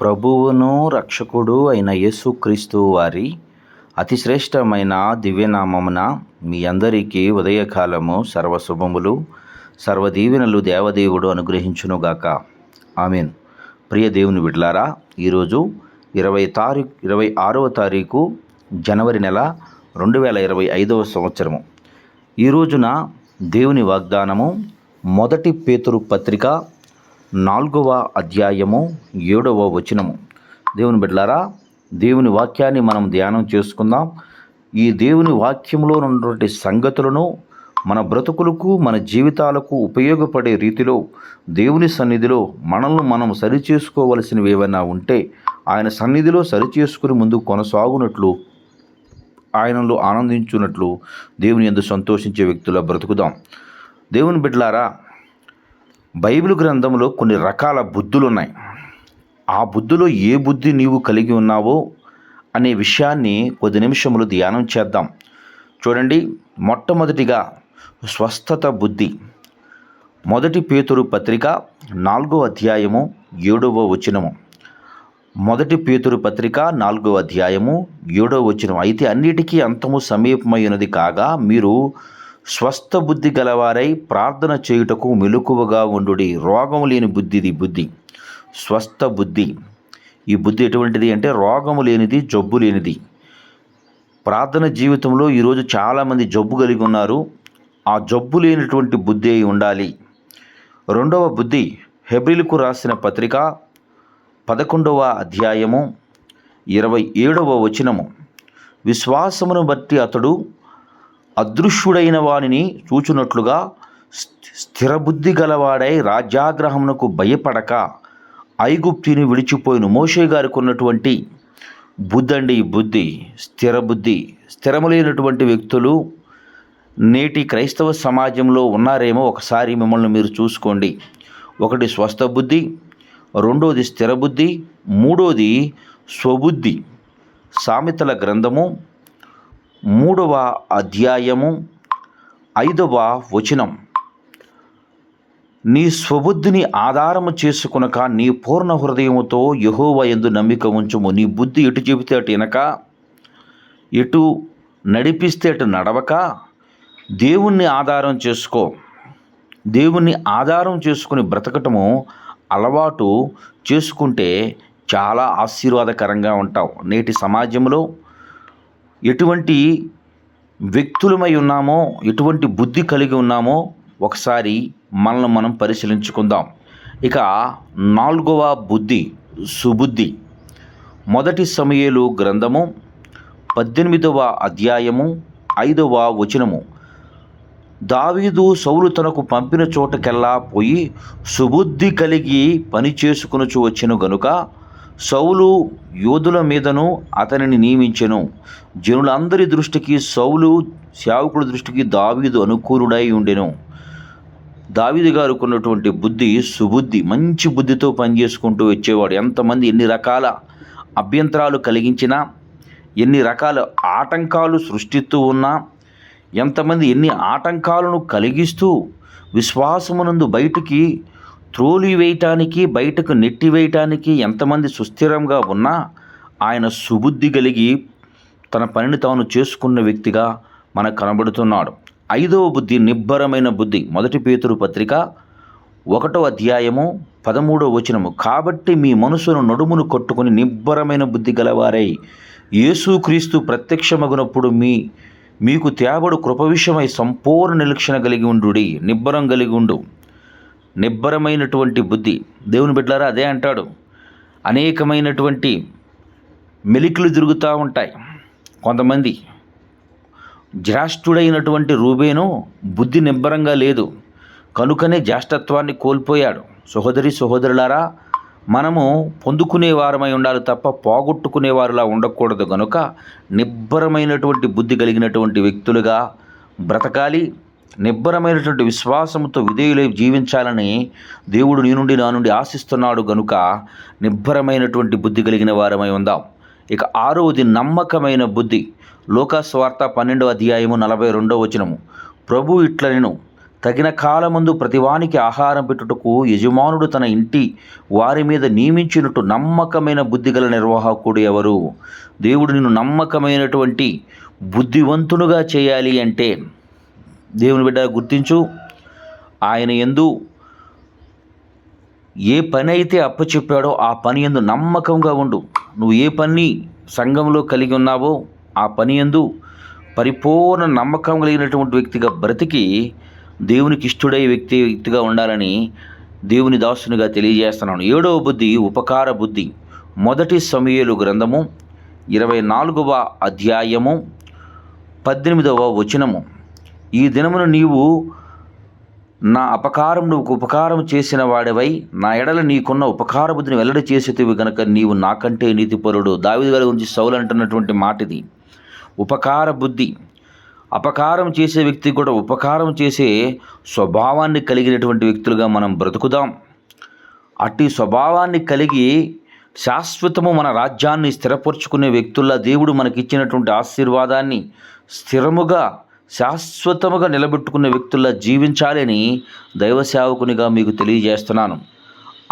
ప్రభువును రక్షకుడు అయిన యేసుక్రీస్తు వారి అతి శ్రేష్టమైన దివ్యనామమున మీ అందరికీ ఉదయకాలము సర్వశుభములు సర్వదీవెనలు దేవదేవుడు అనుగ్రహించునుగాక. ఆమెన్. ప్రియ దేవుని విడ్లారా ఈరోజు ఇరవై తారీఖు ఇరవై ఆరవ తారీఖు జనవరి నెల రెండు వేల ఇరవై ఐదవ సంవత్సరము. ఈ రోజున దేవుని వాగ్దానము మొదటి పేతురు పత్రిక నాలుగవ అధ్యాయము ఏడవ వచనము. దేవుని బిడ్డలారా దేవుని వాక్యాన్ని మనం ధ్యానం చేసుకుందాం. ఈ దేవుని వాక్యంలో ఉన్నటువంటి సంగతులను మన బ్రతుకులకు మన జీవితాలకు ఉపయోగపడే రీతిలో దేవుని సన్నిధిలో మనల్ని మనం సరిచేసుకోవలసినవి ఏమైనా ఉంటే ఆయన సన్నిధిలో సరిచేసుకుని ముందు కొనసాగునట్లు ఆయనలో ఆనందించున్నట్లు దేవుని ఎందు సంతోషించే వ్యక్తుల బ్రతుకుదాం. దేవుని బిడ్డలారా బైబిల్ గ్రంథంలో కొన్ని రకాల బుద్ధులు ఉన్నాయి ఆ బుద్ధిలో ఏ బుద్ధి నీవు కలిగి ఉన్నావో అనే విషయాన్ని కొద్ది నిమిషములు ధ్యానం చేద్దాం. చూడండి మొట్టమొదటిగా స్వస్థత బుద్ధి. మొదటి పేతురు పత్రిక నాలుగో అధ్యాయము ఏడవ వచనము. మొదటి పేతురు పత్రిక నాలుగో అధ్యాయము ఏడవ వచనం అయితే అన్నిటికీ అంతము సమీపమైనది కాగా మీరు స్వస్థ బుద్ధి గలవారై ప్రార్థన చేయుటకు మెలకువగా ఉండుడి. రోగము లేని బుద్ధిది బుద్ధి. స్వస్థ బుద్ధి. ఈ బుద్ధి ఎటువంటిది అంటే రోగము లేనిది జబ్బు లేనిది. ప్రార్థన జీవితంలో ఈరోజు చాలామంది జబ్బు కలిగి ఉన్నారు. ఆ జబ్బు లేనటువంటి బుద్ధి అయి ఉండాలి. రెండవ బుద్ధి హెబ్రిల్కు రాసిన పత్రిక పదకొండవ అధ్యాయము ఇరవై ఏడవ వచనము. విశ్వాసమును బట్టి అతడు అదృశ్యుడైన వానిని చూచునట్లుగా స్థిరబుద్ధి గలవాడై రాజ్యాగ్రహమునకు భయపడక ఐగుప్తిని విడిచిపోయిన మోషే గారికి ఉన్నటువంటి బుద్ధి అండి బుద్ధి స్థిరబుద్ధి స్థిరములైనటువంటి వ్యక్తులు నేటి క్రైస్తవ సమాజంలో ఉన్నారేమో ఒకసారి మిమ్మల్ని మీరు చూసుకోండి. ఒకటి స్వస్థ బుద్ధి రెండోది స్థిర బుద్ధి మూడోది స్వబుద్ధి. సామెతల గ్రంథము మూడవ అధ్యాయము ఐదవ వచనం. నీ స్వబుద్ధిని ఆధారము చేసుకునక నీ పూర్ణ హృదయముతో యహోవ ఎందు నమ్మిక ఉంచుము. నీ బుద్ధి ఎటు చెబితే అటు వెనక ఎటు నడిపిస్తే అటు నడవక దేవుణ్ణి ఆధారం చేసుకో. దేవుణ్ణి ఆధారం చేసుకుని బ్రతకటము అలవాటు చేసుకుంటే చాలా ఆశీర్వాదకరంగా ఉంటావు. నేటి సమాజంలో ఎటువంటి వ్యక్తులమై ఉన్నామో ఎటువంటి బుద్ధి కలిగి ఉన్నామో ఒకసారి మనల్ని మనం పరిశీలించుకుందాం. ఇక నాలుగవ బుద్ధి సుబుద్ధి. మొదటి సమయలు గ్రంథము పద్దెనిమిదవ అధ్యాయము ఐదవ వచనము. దావీదు సౌలు తనకు పంపిన చోటకెల్లా పోయి సుబుద్ధి కలిగి పని చేసుకునుచు వచ్చెను గనుక సౌలు యోధుల మీదను అతనిని నియమించెను. జనులందరి దృష్టికి సౌలు సేవకుల దృష్టికి దావీదు అనుకూలుడై ఉండెను. దావీదు గారు కొన్నటువంటి బుద్ధి సుబుద్ధి మంచి బుద్ధితో పనిచేసుకుంటూ వచ్చేవాడు. ఎంతమంది ఎన్ని రకాల అభ్యంతరాలు కలిగించినా ఎన్ని రకాల ఆటంకాలు సృష్టిస్తూ ఉన్నా ఎంతమంది ఎన్ని ఆటంకాలను కలిగిస్తూ విశ్వాసమునందు బయటికి త్రోలి వేయటానికి బయటకు నెట్టి వేయటానికి ఎంతమంది సుస్థిరంగా ఉన్నా ఆయన సుబుద్ధి కలిగి తన పనిని తాను చేసుకున్న వ్యక్తిగా మనకు కనబడుతున్నాడు. ఐదవ బుద్ధి నిబ్బరమైన బుద్ధి. మొదటి పేతురు పత్రిక ఒకటో అధ్యాయము పదమూడవ వచనము. కాబట్టి మీ మనసును నడుమును కొట్టుకుని నిబ్బరమైన బుద్ధి గలవారై యేసుక్రీస్తు ప్రత్యక్షమగునప్పుడు మీ మీకు తేబడు కృప విషయమై సంపూర్ణ నిరీక్షణ కలిగి ఉండు నిబ్బరం కలిగి ఉండు. నిబ్బరమైనటువంటి బుద్ధి. దేవుని బిడ్డలారా అదే అంటాడు. అనేకమైనటువంటి మెలికలు తిరుగుతూ ఉంటాయి. కొంతమంది జ్యేష్ఠుడైనటువంటి రూబేను బుద్ధి నిబ్బరంగా లేదు. కనుకనే జ్యేష్ఠత్వాన్ని కోల్పోయాడు. సహోదరి సహోదరులారా మనము పొందుకునే వారమై ఉండాలి తప్ప పోగొట్టుకునే వారిలా ఉండకూడదు కనుక నిబ్బరమైనటువంటి బుద్ధి కలిగినటువంటి వ్యక్తులుగా బ్రతకాలి. నిబ్బరమైనటువంటి విశ్వాసంతో విధేయులై జీవించాలని దేవుడు నీ నుండి నా నుండి ఆశిస్తున్నాడు గనుక నిబ్బరమైనటువంటి బుద్ధి కలిగిన వారమై ఉందాం. ఇక ఆరవది నమ్మకమైన బుద్ధి. లోకాస్వార్త పన్నెండో అధ్యాయము నలభై రెండవ వచనము. ప్రభు ఇట్ల నేను తగిన కాలమందు ప్రతివానికి ఆహారం పెట్టుటకు యజమానుడు తన ఇంటి వారి మీద నియమించినట్టు నమ్మకమైన బుద్ధిగల నిర్వాహకుడు ఎవరు? దేవుడు నిన్ను నమ్మకమైనటువంటి బుద్ధివంతునుగా చేయాలి అంటే దేవుని బిడ్డ గుర్తించు. ఆయన ఎందు ఏ పని అయితే అప్పచెప్పాడో ఆ పని ఎందు నమ్మకంగా ఉండు. నువ్వు ఏ పని సంఘంలో కలిగి ఉన్నావో ఆ పని ఎందు పరిపూర్ణ నమ్మకం కలిగినటువంటి వ్యక్తిగా బ్రతికి దేవునికి ఇష్టడై వ్యక్తి వ్యక్తిగా ఉండాలని దేవుని దాసునిగా తెలియజేస్తున్నాను. ఏడవ బుద్ధి ఉపకార బుద్ధి. మొదటి సమయలు గ్రంథము ఇరవై నాలుగవ అధ్యాయము పద్దెనిమిదవ వచనము. ఈ దినమును నీవు నా అపకారం నువ్వు ఉపకారం చేసిన వాడివై నా ఎడల నీకున్న ఉపకార బుద్ధిని వెల్లడి చేసేటివి గనక నీవు నాకంటే నీతిపరుడు. దావిది గారి గురించి సౌలు అంటున్నటువంటి మాట ఇది ఉపకార బుద్ధి. అపకారం చేసే వ్యక్తి కూడా ఉపకారం చేసే స్వభావాన్ని కలిగినటువంటి వ్యక్తులుగా మనం బ్రతుకుదాం. అట్టి స్వభావాన్ని కలిగి శాశ్వతము మన రాజ్యాన్ని స్థిరపరుచుకునే వ్యక్తుల్లా దేవుడు మనకిచ్చినటువంటి ఆశీర్వాదాన్ని స్థిరముగా శాశ్వతముగా నిలబెట్టుకున్న వ్యక్తుల్లా జీవించాలని దైవ సేవకునిగా మీకు తెలియజేస్తున్నాను.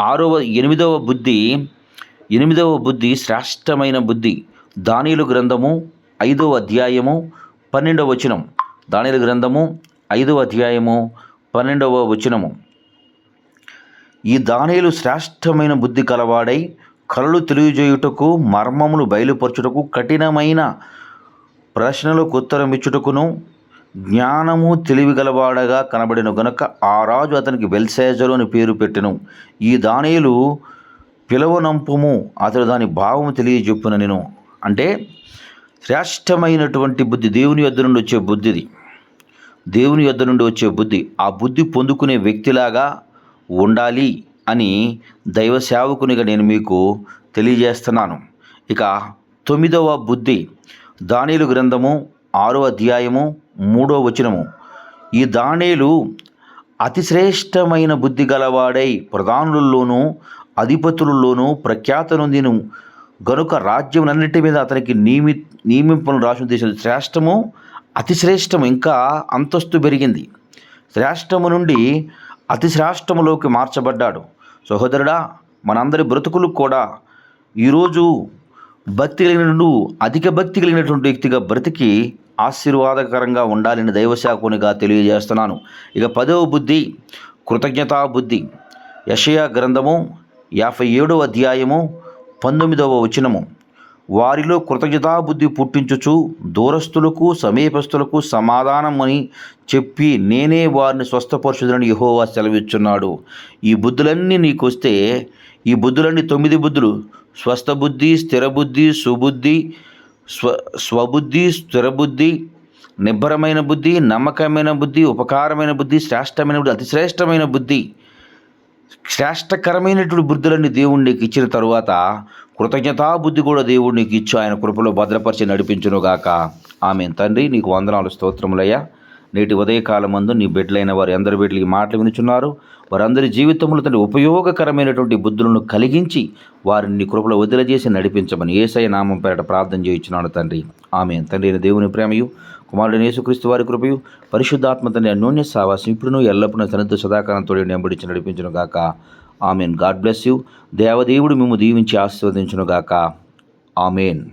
ఆరవ ఎనిమిదవ బుద్ధి ఎనిమిదవ బుద్ధి శ్రేష్టమైన బుద్ధి. దానిలు గ్రంథము ఐదవ అధ్యాయము పన్నెండవ వచనం. దానిలు గ్రంథము ఐదవ అధ్యాయము పన్నెండవ వచనము. ఈ దానిలు శ్రేష్టమైన బుద్ధి కలవాడై కళలు తెలియజేయుటకు మర్మములు బయలుపరచుటకు కఠినమైన ప్రశ్నలకు ఉత్తరం ఇచ్చుటకును జ్ఞానము తెలివి గలవాడగా కనబడిన గనుక ఆ రాజు అతనికి బెల్సేజరు అని పేరు పెట్టెను. ఈ దానిలు పిలవనంపుము అతడు దాని భావము తెలియజెప్పున నేను. అంటే శ్రేష్టమైనటువంటి బుద్ధి దేవుని యొద్ద నుండి వచ్చే బుద్ధిది. దేవుని యొద్ద నుండి వచ్చే బుద్ధి. ఆ బుద్ధి పొందుకునే వ్యక్తిలాగా ఉండాలి అని దైవ సేవకునిగా నేను మీకు తెలియజేస్తున్నాను. ఇక తొమ్మిదవ బుద్ధి. దానిలు గ్రంథము ఆరో అధ్యాయము మూడో వచనము. ఈ దానేలు అతిశ్రేష్టమైన బుద్ధి గలవాడై ప్రధానులలోనూ అధిపతులలోనూ ప్రఖ్యాత నొందిను. గనుక రాజ్యములన్నిటి మీద అతనికి నియమి నియమింపులను రాసిన దేశం శ్రేష్టము అతిశ్రేష్టము ఇంకా అంతస్తు పెరిగింది. శ్రేష్టము నుండి అతిశ్రేష్టములోకి మార్చబడ్డాడు. సహోదరుడా మనందరి బ్రతుకులు కూడా ఈరోజు భక్తి కలిగిన నుండి అధిక భక్తి కలిగినటువంటి వ్యక్తిగా బ్రతికి ఆశీర్వాదకరంగా ఉండాలని దైవశాకునిగా తెలియజేస్తున్నాను. ఇక పదవ బుద్ధి కృతజ్ఞతా బుద్ధి. యషయా గ్రంథము యాభై ఏడవ అధ్యాయము పంతొమ్మిదవ వచనము. వారిలో కృతజ్ఞతా బుద్ధి పుట్టించుచు దూరస్తులకు సమీపస్తులకు సమాధానమని చెప్పి నేనే వారిని స్వస్థపరచుదని యహోవా సెలవిచ్చున్నాడు. ఈ బుద్ధులన్నీ నీకొస్తే ఈ బుద్ధులన్నీ తొమ్మిది బుద్ధులు. స్వస్థ బుద్ధి సుబుద్ధి స్వ స్వబుద్ధి స్థిరబుద్ధి నిబ్బరమైన బుద్ధి నమ్మకమైన బుద్ధి ఉపకారమైన బుద్ధి శ్రేష్టమైన బుద్ధి అతిశ్రేష్టమైన బుద్ధి శ్రేష్టకరమైనటువంటి బుద్ధులన్నీ దేవుడు నీకు ఇచ్చిన తరువాత కృతజ్ఞతా బుద్ధి కూడా దేవుడు నీకు ఇచ్చి ఆయన కృపలో భద్రపరిచి నడిపించునుగాక ఆమె తండ్రి నీకు వందనాలు స్తోత్రములయ్యా. నేటి ఉదయకాలం ఉదయకాలమందు నీ బిడ్డలైన వారు అందరి బిడ్డలకి మాటలు వినుచున్నారు. వారందరి జీవితంలో తండ్రి ఉపయోగకరమైనటువంటి బుద్ధులను కలిగించి వారిని నీ కృపలో వదిలజేసి నడిపించమని ఏసయ నామం పేరట ప్రార్థన చేయించున్నాను తండ్రి. ఆమె తండ్రి అయిన దేవుని ప్రేమయు కుమారుడు యేసుక్రీస్తు వారి కృపయు పరిశుద్ధాత్మ తండ్రి అన్యోన్య సావాసం ఇప్పుడును ఎల్లప్పుడూ తనతో సదాకాలంతో నెంబడించి నడిపించను గాక. ఆమెన్. God bless you. దేవదేవుడు మేము దీవించి ఆశీర్వదించును గాక. ఆమెన్.